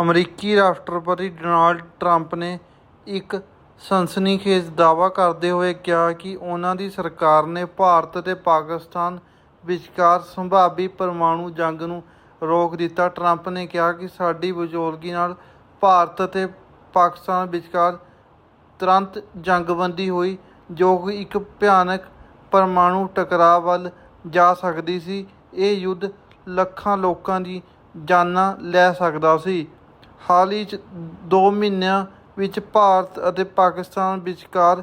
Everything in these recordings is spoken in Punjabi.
ਅਮਰੀਕੀ ਰਾਸ਼ਟਰਪਤੀ ਡੋਨਾਲਡ ਟਰੰਪ ਨੇ ਇੱਕ ਸਨਸਨੀਖੇਜ਼ ਦਾਅਵਾ ਕਰਦੇ ਹੋਏ ਕਿਹਾ ਕਿ ਉਨ੍ਹਾਂ ਦੀ ਸਰਕਾਰ ਨੇ ਭਾਰਤ ਅਤੇ ਪਾਕਿਸਤਾਨ ਵਿਚਕਾਰ ਸੰਭਾਵੀ ਪਰਮਾਣੂ ਜੰਗ ਨੂੰ ਰੋਕ ਦਿੱਤਾ। ਟਰੰਪ ਨੇ ਕਿਹਾ ਕਿ ਸਾਡੀ ਮੌਜੂਦਗੀ ਨਾਲ ਭਾਰਤ ਅਤੇ ਪਾਕਿਸਤਾਨ ਵਿਚਕਾਰ ਤੁਰੰਤ ਜੰਗਬੰਦੀ ਹੋਈ, ਜੋ ਕਿ ਇੱਕ ਭਿਆਨਕ ਪਰਮਾਣੂ ਟਕਰਾਅ ਵੱਲ ਜਾ ਸਕਦੀ ਸੀ। ਇਹ ਯੁੱਧ ਲੱਖਾਂ ਲੋਕਾਂ ਦੀ ਜਾਨਾਂ ਲੈ ਸਕਦਾ ਸੀ। ਹਾਲ ਹੀ 'ਚ ਦੋ ਮਹੀਨਿਆਂ ਵਿੱਚ ਭਾਰਤ ਅਤੇ ਪਾਕਿਸਤਾਨ ਵਿਚਕਾਰ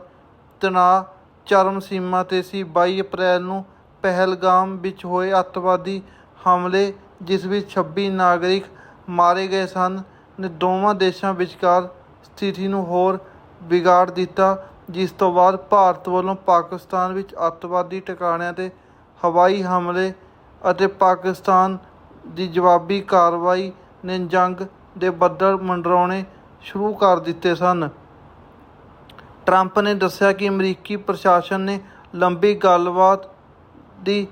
ਤਣਾਅ ਚਰਮ ਸੀਮਾ 'ਤੇ ਸੀ। 22 ਅਪ੍ਰੈਲ ਨੂੰ ਪਹਿਲਗਾਮ ਵਿੱਚ ਹੋਏ ਅੱਤਵਾਦੀ ਹਮਲੇ, ਜਿਸ ਵਿੱਚ 26 ਨਾਗਰਿਕ ਮਾਰੇ ਗਏ ਸਨ, ਨੇ ਦੋਵਾਂ ਦੇਸ਼ਾਂ ਵਿਚਕਾਰ ਸਥਿਤੀ ਨੂੰ ਹੋਰ ਵਿਗਾੜ ਦਿੱਤਾ, ਜਿਸ ਤੋਂ ਬਾਅਦ ਭਾਰਤ ਵੱਲੋਂ ਪਾਕਿਸਤਾਨ ਵਿੱਚ ਅੱਤਵਾਦੀ ਟਿਕਾਣਿਆਂ 'ਤੇ ਹਵਾਈ ਹਮਲੇ ਅਤੇ ਪਾਕਿਸਤਾਨ ਦੀ ਜਵਾਬੀ ਕਾਰਵਾਈ ਨੇ ਜੰਗ ਦੇ ਬੱਦਲ ਮੰਡਰਾਉਣੇ ਸ਼ੁਰੂ ਕਰ ਦਿੱਤੇ ਸਨ। ਟਰੰਪ ਨੇ ਦੱਸਿਆ ਕਿ ਅਮਰੀਕੀ ਪ੍ਰਸ਼ਾਸਨ ਨੇ ਲੰਬੀ ਗੱਲਬਾਤ ਦੀ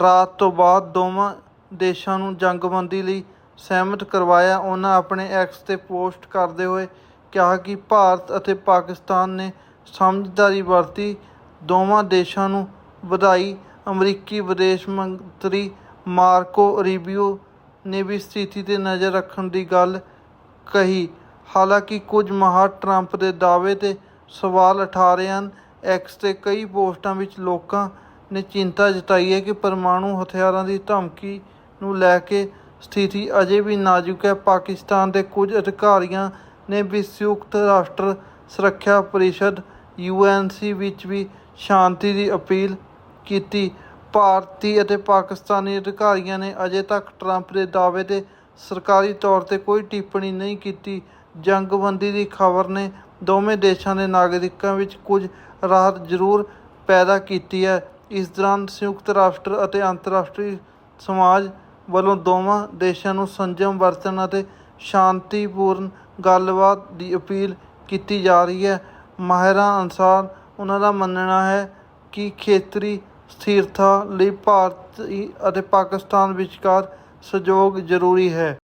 ਰਾਤ ਤੋਂ ਬਾਅਦ ਦੋਵਾਂ ਦੇਸ਼ਾਂ ਨੂੰ ਜੰਗਬੰਦੀ ਲਈ ਸਹਿਮਤ ਕਰਵਾਇਆ। ਉਹਨਾਂ ਆਪਣੇ ਐਕਸ ਤੇ ਪੋਸਟ ਕਰਦੇ ਹੋਏ ਕਿਹਾ ਕਿ ਭਾਰਤ ਅਤੇ ਪਾਕਿਸਤਾਨ ਨੇ ਸਮਝਦਾਰੀ ਵਰਤੀ। ਦੋਵਾਂ ਦੇਸ਼ਾਂ ਨੂੰ ਵਧਾਈ। ਅਮਰੀਕੀ ਵਿਦੇਸ਼ ਮੰਤਰੀ ਮਾਰਕੋ ਰੀਬੀਓ ਨੇ ਵੀ ਸਥਿਤੀ ਤੇ ਨਜ਼ਰ ਰੱਖਣ ਦੀ ਗੱਲ ਕਹੀ। ਹਾਲਾਂਕਿ ਕੁਝ ਮਾਹਰ ਟਰੰਪ ਦੇ ਦਾਅਵੇ ਤੇ ਸਵਾਲ ਉਠਾ ਰਹੇ ਹਨ। ਐਕਸ ਤੇ ਕਈ ਪੋਸਟਾਂ ਵਿੱਚ ਲੋਕਾਂ ਨੇ ਚਿੰਤਾ ਜਤਾਈ ਹੈ ਕਿ ਪਰਮਾਣੂ ਹਥਿਆਰਾਂ ਦੀ ਧਮਕੀ ਨੂੰ ਲੈ ਕੇ ਸਥਿਤੀ ਅਜੇ ਵੀ ਨਾਜ਼ੁਕ ਹੈ। ਪਾਕਿਸਤਾਨ ਦੇ ਕੁਝ ਅਧਿਕਾਰੀਆਂ ਨੇ ਵੀ ਸੰਯੁਕਤ ਰਾਸ਼ਟਰ ਸੁਰੱਖਿਆ ਪਰਿਸ਼ਦ ਯੂਐਨਸੀ ਵਿੱਚ ਵੀ ਸ਼ਾਂਤੀ ਦੀ ਅਪੀਲ ਕੀਤੀ। ਭਾਰਤੀ ਅਤੇ ਪਾਕਿਸਤਾਨੀ ਅਧਿਕਾਰੀਆਂ ਨੇ ਅਜੇ ਤੱਕ ਟਰੰਪ ਦੇ ਦਾਅਵੇ ਤੇ ਸਰਕਾਰੀ ਤੌਰ ਤੇ ਕੋਈ ਟਿੱਪਣੀ ਨਹੀਂ ਕੀਤੀ। ਜੰਗਬੰਦੀ ਦੀ ਖਬਰ ਨੇ ਦੋਵੇਂ ਦੇਸ਼ਾਂ ਦੇ ਨਾਗਰਿਕਾਂ ਵਿੱਚ ਕੁਝ ਰਾਹਤ ਜ਼ਰੂਰ ਪੈਦਾ ਕੀਤੀ ਹੈ। ਇਸ ਦੌਰਾਨ ਸੰਯੁਕਤ ਰਾਸ਼ਟਰ ਅਤੇ ਅੰਤਰਰਾਸ਼ਟਰੀ ਸਮਾਜ ਵੱਲੋਂ ਦੋਵਾਂ ਦੇਸ਼ਾਂ ਨੂੰ ਸੰਜਮ ਵਰਤਣ ਅਤੇ ਸ਼ਾਂਤੀਪੂਰਨ ਗੱਲਬਾਤ ਦੀ ਅਪੀਲ ਕੀਤੀ ਜਾ ਰਹੀ ਹੈ। ਮਾਹਿਰਾਂ ਅਨੁਸਾਰ ਉਹਨਾਂ ਦਾ ਮੰਨਣਾ ਹੈ ਕਿ ਖੇਤਰੀ ਸਥਿਰਤਾ ਲਈ ਭਾਰਤ ਅਤੇ ਪਾਕਿਸਤਾਨ ਵਿਚਕਾਰ ਸਹਿਯੋਗ ਜ਼ਰੂਰੀ ਹੈ।